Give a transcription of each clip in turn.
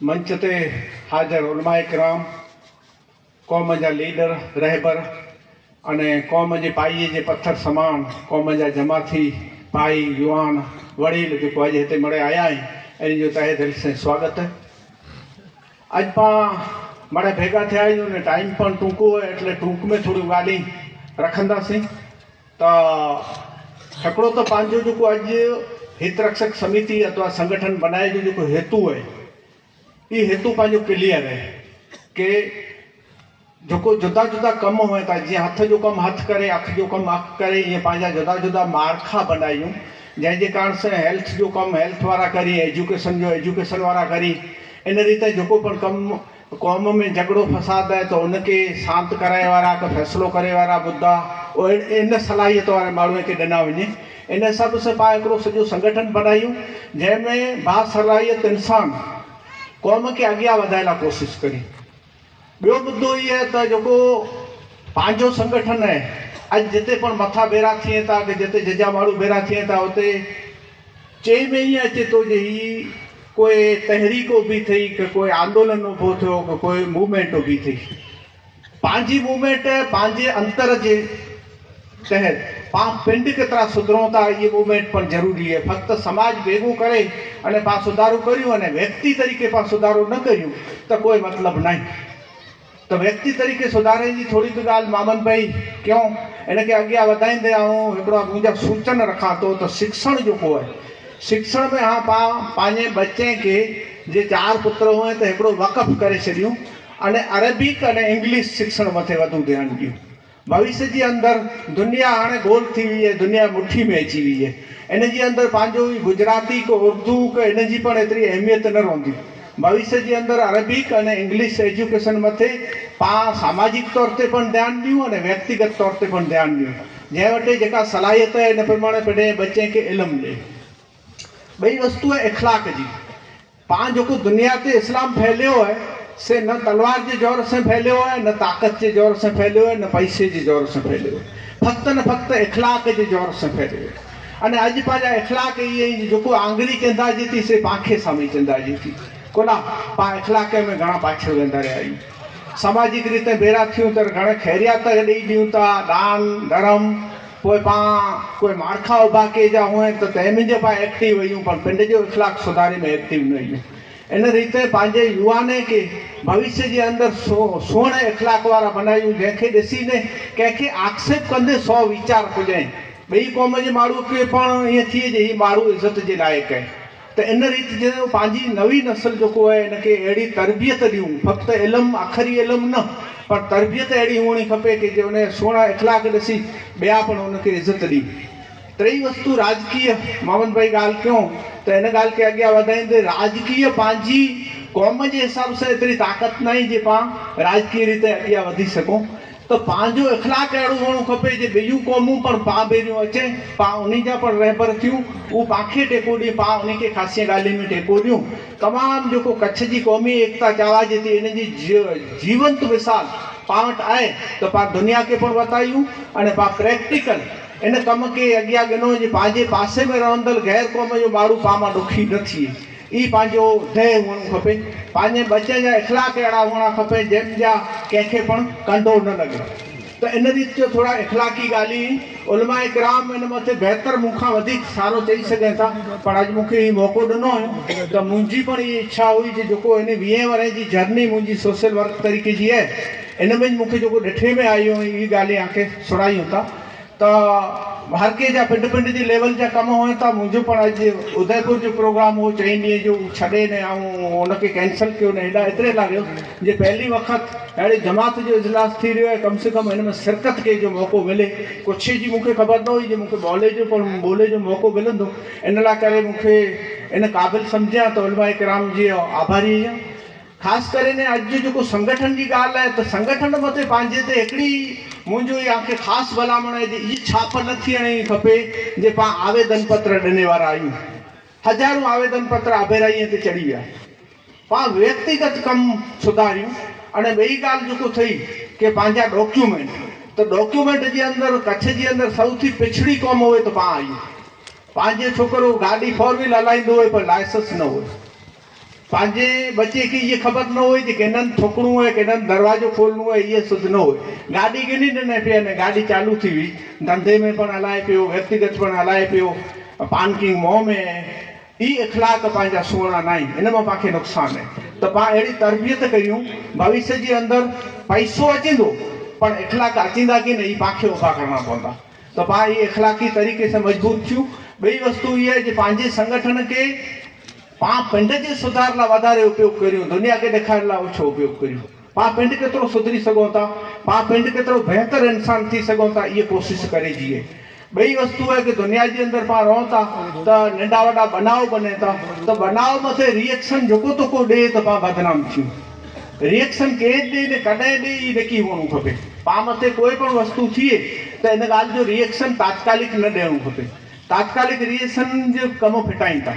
मंच से हाज़र उलमा कराम क़ौम जहा लीडर रहबर अने क़ौम के पाई के पत्थर समान क़ौम जहा जमाथी पाई युवान वड़ील जो अज इतने मड़े आया इन जो तहे दिल से स्वागत अज पा मड़े भेगा थे आहियूं टाइम पर टूको है एटले टूक में थोड़ी गाल रखी त तो त हित रक्षक समिति अथवा संगठन बनाए जो हेतु है ई हेतु पंहिंजो क्लियर आहे कि जेको जुदा जुदा कम हुअनि था जीअं हथ जो कमु हथु करे अखि जो कमु अखि करे ईअं पंहिंजा जुदा जुदा मार्खा बनायूं जंहिंजे कारण सां हेल्थ जो कमु हेल्थ वारा करी एजुकेशन जो एजुकेशन वारा करी इन रीति जेको पण कमु क़ौम में झगड़ो फसाद आहे त उनखे शांति कराए वारा का फ़ैसिलो करे वारा उहे इन सलाहियत वारे माण्हूअ खे ॾिना वञे इन हिसाब सां पाण हिकिड़ो सॼो संगठन बनायूं जंहिंमें बासलाहियत इंसान क़ौम खे अॻियाँ वधाइण लाइ कोशिशि करी ॿियो मुद्दो आहे त जेको पंहिंजो संगठन आहे अॼु जिते पण मथा बेरा थियनि था की जिते जजा माण्हू बेरा थियनि था हुते चई में ईअं अचे थो जे ही कोई तहरीक ऊभी थी की कोई आंदोलन ऊभो थियो की कोई मूवमेंट ऊभी थी पंहिंजी मूवमेंट पंहिंजे अंतर जे तहत पाण पिंड केतिरा सुधरूं था इहे मूवमेंट पण ज़रूरी आहे फक्त समाज भेगो करे अने पाण सुधारो करियूं अने व्यक्ति तरीक़े पाण सुधारो न करियूं, त कोई मतिलबु न आहे त व्यक्ति तरीक़े सुधारे जी थोरी बि ॻाल्हि मामन भाई कयूं? हिनखे अॻियाँ वधाईंदे ऐं हिकिड़ा मुंहिंजा सूचन रखां थो त शिक्षण जेको आहे शिक्षण में हा पाण पंहिंजे बचे खे जे चारि पुत्र त वक़फ़ करे अने अरबिक अने इंग्लिश शिक्षण मथे वधू ध्यानु ॾियूं। भविष्य जे अंदरि दुनिया हाणे गोल थी वई आहे दुनिया मुठी में अची वई आहे इन जे अंदरि ई गुजराती को, उर्दू को इन जी अहमियत न रहंदी भविष्य जे अंदरि अरबिक अने इंग्लिश एजुकेशन मथे पाण सामाजिक तौर ते पण ध्यानु ॾियूं अने व्यक्तिगत तौर ते पण ध्यानु ॾियूं जंहिं वटि जेका सलाहियत आहे इन प्रमाणे पंहिंजे बचे खे इल्मु ॾे ॿई वस्तु आहे इख़लाक़ जी। पाण जेको दुनिया ते इस्लाम फैलियो आहे से न तलवार जे ज़ोर सां फैलियो आहे न ताक़त जे ज़ोर सां फैलियो आहे न पैसे जे ज़ोर सां फैलियो आहे फ़क़्ति न फ़क़्ति इख़लाक़ जे ज़ोर सां फैलियो आहे अने अॼु पंहिंजा इख़लाक़ इहे जेको आंगरी चंदाजी थी, से पांखे सामी चंदाजी थी। कोला पाण इख़लाक़ में घणा पाछो वेंदा रहिया आहियूं सामाजिक रीते बेरा थियूं त घणे ख़ैरियात ॾेई ॾियूं दान, धर्म। पोइ पाण कोई मार्खा उभा के जा हुआ त तंहिंमें जे एक्टिव हुयूं पर पिंड जो इख़लाक़ सुधारे में एक्टिव न इन रीते युवाने खे भविष्य जे अंदरि सो सुहिणे इख़लाक़ वारा बनायूं जंहिंखे ॾिसी ने कंहिंखे आक्षेप कंदे सौ वीचार पुॼाइनि ॿई क़ौम जे खे पाण ईअं थिए जे हीउ माण्हू इज़त जे लाइक़ु आहे त इन रीति जो पंहिंजी नवी नस्ल जेको आहे हिनखे अहिड़ी तरबियत ॾियूं फ़क़्ति इल्मु आख़िरी इल्मु न पर तरबियत अहिड़ी हुअणी खपे कि जे सुहिणा इख़लाक़ ॿिया पण उनखे इज़त ॾी टी वस्तु राजकीय मोहम्मद भाई ॻाल्हि कयूं त हिन ॻाल्हि खे अॻियाँ वधाईंदे राजकीय पंहिंजी क़ौम जे हिसाब सां एतिरी ताक़त न आहे जे पाण राजकीय रीते अॻियाँ वधी सघूं त पंहिंजो इख़लाक़ अहिड़ो हुअणो खपे जे ॿियूं क़ौमूं पण पाण भेरियूं अचे पाण उन जा पण रहबर थियूं उहो पाणखे टेको ॾिए पाण उनखे ख़ासि ॻाल्हियुनि में टेको ॾियूं। तमामु जेको कच्छ जी क़ौमी एकता चवाइजे थी इन जी जीवंत मिसाल पाण वटि आहे, त पाण दुनिया खे पण वतायूं अने पाण प्रैक्टिकल इन कम खे अॻियाँ गिनो जे पंहिंजे पासे में रहंदड़ गैर क़ौम जो माण्हू पाण माँ ॾुखी न थिए ई पंहिंजो ध्येय हुअणु खपे पंहिंजे बचे जा इख़लाक़ अहिड़ा हुअणा खपे जंहिंजा कंहिंखे पण कंडो न लॻे त इन जो थोरा इख़लाक़ी ॻाल्हि उलमा इकराम हिन मथे बहितर मूंखां वधीक सारो चई सघनि था पर अॼु मूंखे हीउ मौक़ो ॾिनो हुयो त मुंहिंजी पण इहा इच्छा हुई जे जेको हिन वीह वरे जी जर्नी मुंहिंजी सोशल वर्क तरीक़े जी आहे इन में मूंखे जेको ॾिठे में आयूं इहे ॻाल्हियूं आखे सुणायूं था त हर जा पिंड पिंड जी लेवल जा कम हुअनि था मुंहिंजो पण अॼु उदयपुर जो प्रोग्राम हो चईं ॾींहं जो छॾे न ऐं हुनखे कैंसिल कयो न हेॾा एतिरे पहिली वक़्तु अहिड़े जमात जो इजलास थी कम से कम हिन में शिरकत के जो मौक़ो मिले। कुझु जी मूंखे ख़बर न हुई, जे मूंखे ॿोले जो पण ॿोले जो मौक़ो मिलंदो इन लाइ करे मूंखे इन क़ाबिल सम्झिया त उलमा इकराम जी आभारी आहियाँ ख़ासि करे अॼु जो संगठन जी ॻाल्हि आहे त संगठन मथे पंहिंजे ते मुंहिंजो इहा मूंखे ख़ासि भलामण आहे जे इहा छाप न थियणी खपे, जे पाण आवेदन पत्र ॾिने वारा आहियूं हज़ारूं आवेदन पत्र अभेराईअ ते चढ़ी विया पाण व्यक्तिगत कमु सुधारियूं, अने ॿई ॻाल्हि जेको थी की पंहिंजा डॉक्यूमेंट त डॉक्यूमेंट जे अंदरि कच्छ जे अंदरि सौथी पिछड़ी क़ौम हुए त पाण आहियूं पंहिंजे छोकिरो गाॾी फोर व्हील हलाईंदो हुए पर लाइसेंस न हुओ पंहिंजे बचे खे इहा ख़बर न हुई की केॾनि ठोकणो आहे केॾनि दरवाजो खोलणो आहे इहे सुध न हुई गाॾी किनी ॾिने पिया अने गाॾी चालू थी हुई धंधे में पण हलाए पियो व्यक्तिगत पण हलाए पियो पार्किंग मोह में ई इख़लाक पंहिंजा सुहिणा न आहिनि इन माँ पाणखे नुक़सानु आहे त पाण अहिड़ी तरबियत करियूं भविष्य जे अंदरि पैसो अचंदो पण इख़लाक अचंदा की न ई पाणखे उभा करणा पवंदा त पाण इहे इख़लाक़ी तरीक़े सां मज़बूत थियूं ॿई वस्तू इहा आहे जे पंहिंजे संगठन खे पाण पिंड जे सुधार लाइ वधारे उपयोग करियूं, दुनिया खे ॾेखारण लाइ ओछो उपयोग करियूं। पाण पिंड केतिरो सुधरी सघूं था पाण पिंड केतिरो बहितर इंसान थी सघूं था इहा कोशिशि करे जीए ॿई वस्तू आहे की दुनिया जे अंदरि पाण रहूँ था त नंढा वॾा बनाव बने था त बनाव मथे रिएक्शन जेको तोको ॾिए, त पाण बदनाम थियूं रिएक्शन केरु ॾिए न कॾहिं ॾिए, ई नकी हुअणु खपे। पाण मथे कोई पण वस्तु थिए, त इन ॻाल्हि जो रिएक्शन तात्कालिक न ॾियणो खपे। तात्कालिक रिएक्शन जो कमु फिटाइनि था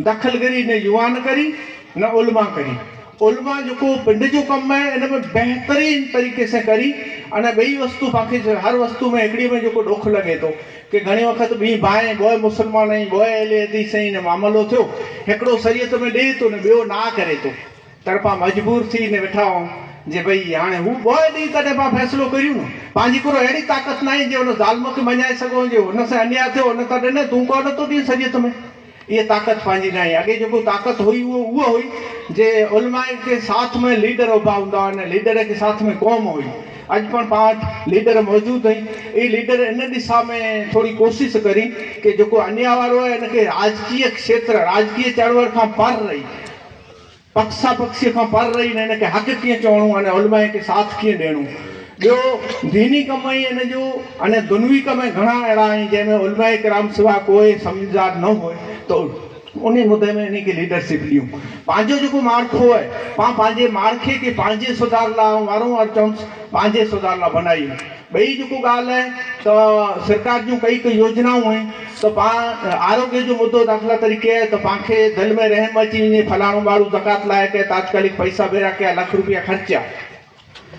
दख़लगिरी न युवा करी, न उलमा करी। उलमा जेको पिंड जो कमु आहे, इन में बहितरीन तरीक़े सां करी, अने ॿई वस्तू तव्हांखे हर वस्तू में हिकिड़ी में जेको ॾुख लॻे थो, की घणी वक़्तु ॿी बाहि, ॿ मुस्लमान आहिनि ॿ अहले हदीस आहिनि न मामिलो थियो। हिकिड़ो शरीयत में ॾिए थो, न ॿियो ना करे थो। तरफ़ां मजबूर थी, न वेठा आहियूं जे भई हाणे हू ॿ ॾींहं तॾहिं पाण फ़ैसिलो करियूं न। पंहिंजी को अहिड़ी ताक़त न आहे जे हुन ज़ाल्म खे मञाए सघूं, जे हुन सां अन्याय थियो, हुन त ॾिने तूं कोन थो ॾिए शरीयत में। इहा ताक़त पंहिंजी न अॻे जेको ताक़त हुई उहो उहा हुई, जे उलमा के साथ में लीडर उभा हूंदा हुआ लीडर के साथ में क़ौम हुई। अॼु पण पाण लीडर मौजूदु आहिनि ई लीडर इन दिशा में थोरी कोशिशि करी की अन्याय वारो आहे हिनखे राजकीय क्षेत्र, राजकीय चढ़वड़ खां पर रही पक्षा पक्षीअ खां पर रही हक़ कीअं चवणो, अने उलमा खे साथ कीअं ॾियणो। ॿियो दीनी कम ई हिन जो, अने दुनवी कम घणा अहिड़ा आहिनि जंहिंमें उलमा कराम सिवा कोई सम्झदार न हुए तो उन मुद्दे में इनखे लीडरशिप ॾियूं। पंहिंजो जेको माड़खो आहे पाण पंहिंजे माड़खे खे पंहिंजे सुधार लाइ वारो वार चऊं पंहिंजे सुधार लाइ बनायूं ॿई जेको ॻाल्हि आहे, त सरकार जूं कई कई योजनाऊं आहिनि, त पाण आरोग्य जो मुद्दो दाख़िला तरीक़े आहे, त पाणखे दिलि में रहम अची वञे, फलाणो माण्हू ज़कात लाइ के तात्कालिक पैसा भेरा कया, लख रुपया ख़र्चा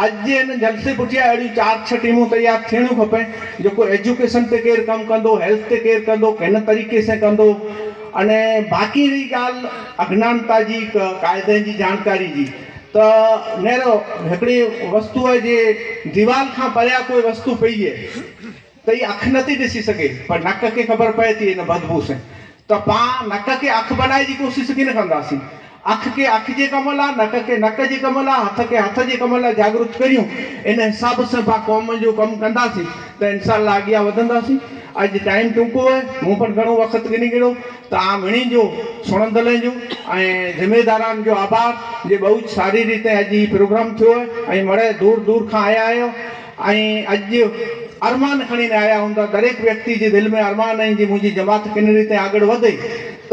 अॼु जलसे पुठियाँ अहिड़ियूं चारि छह टीमूं तयारु थियणियूं खपनि जेको एजुकेशन ते कंदो हेल्थ ते केरु कंदो तरीक़े सां कंदो। अने बाक़ी रही अज्ञानता जी, क- क़ाइदनि जी जानकारी जी। त नेरो हिकिड़ी वस्तु आहे जे दीवार खां परियाँ कोई वस्तु पई अखि नथी ॾिसी सघे, पर नक खे ख़बर पए थी बदबू सां। त पाण नक खे अखि बनाए जी कोशिशि कीन कंदासीं। खे अखि जे कम लाइ नक खे नक जे कम लाइ हथ खे हथ जे कम लाइ जागरूक करियूं, इन हिसाब सां पाण क़ौम जो कमु कंदासीं, त लाइ अॻियाँ वधंदासीं। अॼु टाइम टूको आहे, मूं पण घणो वक़्तु गिनी गिनो तव्हां मिणी जो सुणंदड़ जो ऐं ज़िमेदारनि जो आभार, जे बहुत सारी रीते अॼु ही प्रोग्राम थियो आहे, ऐं दूर दूर खां आया आहियो, ऐं अॼु अरमान खणी आया हूंदा, दरेक व्यक्ति जे दिलि में अरमान आहिनि जी मुंहिंजी जमात किन रीते अॻु वधे, त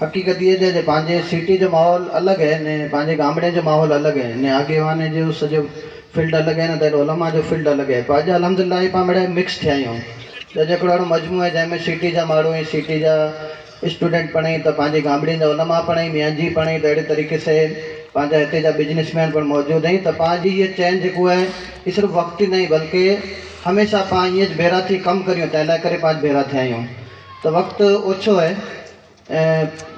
हक़ीक़त इहा आहे जे पंहिंजे सिटी जो माहौल अलॻि आहे, ने पंहिंजे गामड़े जो माहौल अलॻि आहे, ने आगेवान जो सॼो फ़ील्ड अलॻि आहे, न त ओलमा जो फ़ील्ड अलॻि आहे। पर अॼु अलहमदिल्ला पाण मिक्स थिया आहियूं। त जेको ॾाढो मजमू आहे, जंहिंमें सिटी जा माण्हू ऐं सिटी जा स्टूडेंट पढ़ाई त पंहिंजे गामड़े जा ओलमा पढ़ाई मियांजी पढ़ाई त अहिड़े तरीक़े से पंहिंजा हिते जा बिजनेसमैन पण मौजूदु आहिनि। त पंहिंजी इहा चैन आहे ही सिर्फ़ु वक़्तु ई न बल्कि हमेशह पाण ईअं भेरा थी कमु करियूं, तंहिं करे पाण भेरा थिया आहियूं। त वक़्तु ओछो आहे ऐं